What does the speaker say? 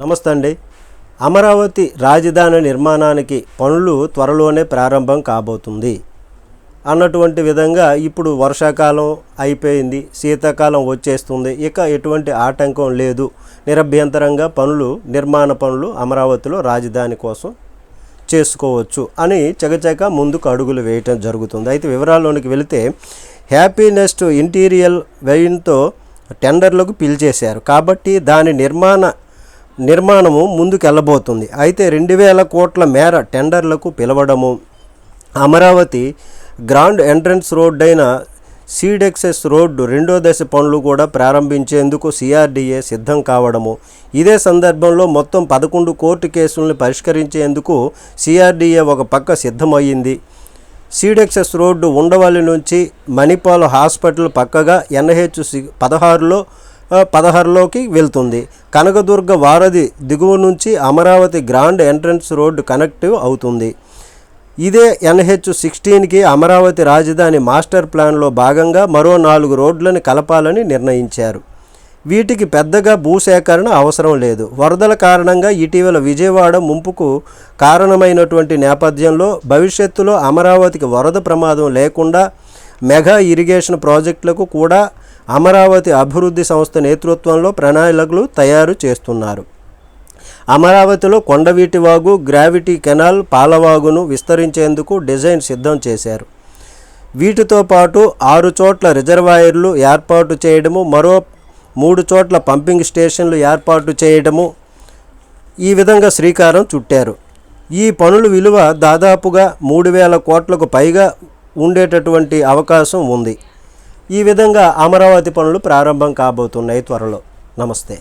నమస్తే అండి అమరావతి రాజధాని నిర్మాణానికి పనులు త్వరలోనే ప్రారంభం కాబోతుంది. అన్నటువంటి విధంగా ఇప్పుడు వర్షాకాలం అయిపోయింది శీతాకాలం వచ్చేస్తుంది. ఇక ఎటువంటి ఆటంకం లేదు. నిరభ్యంతరంగా పనులు నిర్మాణ పనులు అమరావతిలో రాజధాని కోసం చేసుకోవచ్చు అని చకచక ముందుకు అడుగులు వేయటం జరుగుతుంది. అయితే వివరాల్లోనికి వెళితే హ్యాపీనెస్ట్ ఇంటీరియల్ వ్యయంతో టెండర్లకు పిలిచేశారు. కాబట్టి దాని నిర్మాణ నిర్మాణము ముందుకెళ్ళబోతుంది. అయితే రెండు వేల కోట్ల మేర టెండర్లకు పిలవడము. అమరావతి గ్రాండ్ ఎంట్రన్స్ రోడ్ అయిన సీడెక్సెస్ రోడ్డు రెండో దశ పనులు కూడా ప్రారంభించేందుకు సిఆర్డీఏ సిద్ధం కావడము. ఇదే సందర్భంలో మొత్తం పదకొండు కోర్టు కేసులను పరిష్కరించేందుకు సిఆర్డీఏ ఒక పక్క సిద్ధమయ్యింది. సీడెక్సెస్ రోడ్డు ఉండవల్లి నుంచి మణిపాల్ హాస్పిటల్ పక్కగా ఎన్హెచ్ సి పదహారులో పదహారులోకి వెళ్తుంది. కనకదుర్గ వారధి దిగువ నుంచి Amaravati grand entrance road connective అవుతుంది. ఇదే ఎన్హెచ్ సిక్స్టీన్కి అమరావతి రాజధాని మాస్టర్ ప్లాన్లో భాగంగా మరో నాలుగు రోడ్లను కలపాలని నిర్ణయించారు. వీటికి పెద్దగా భూసేకరణ అవసరం లేదు. వరదల కారణంగా ఇటీవల విజయవాడ ముంపుకు కారణమైనటువంటి నేపథ్యంలో భవిష్యత్తులో అమరావతికి వరద ప్రమాదం లేకుండా మెగా ఇరిగేషన్ ప్రాజెక్టులకు కూడా అమరావతి అభివృద్ధి సంస్థ నేతృత్వంలో ప్రణాళికలు తయారు చేస్తున్నారు. అమరావతిలో కొండవీటి వాగు గ్రావిటీ కెనాల్ పాలవాగును విస్తరించేందుకు డిజైన్ సిద్ధం చేశారు. వీటితో పాటు ఆరు చోట్ల రిజర్వాయర్లు ఏర్పాటు చేయడము మరో మూడు చోట్ల పంపింగ్ స్టేషన్లు ఏర్పాటు చేయడము ఈ విధంగా శ్రీకారం చుట్టారు. ఈ పనుల విలువ దాదాపుగా మూడు వేల కోట్లకు పైగా ఉండేటటువంటి అవకాశం ఉంది. ఈ విధంగా అమరావతి పనులు ప్రారంభం కాబోతున్నాయి త్వరలో. నమస్తే.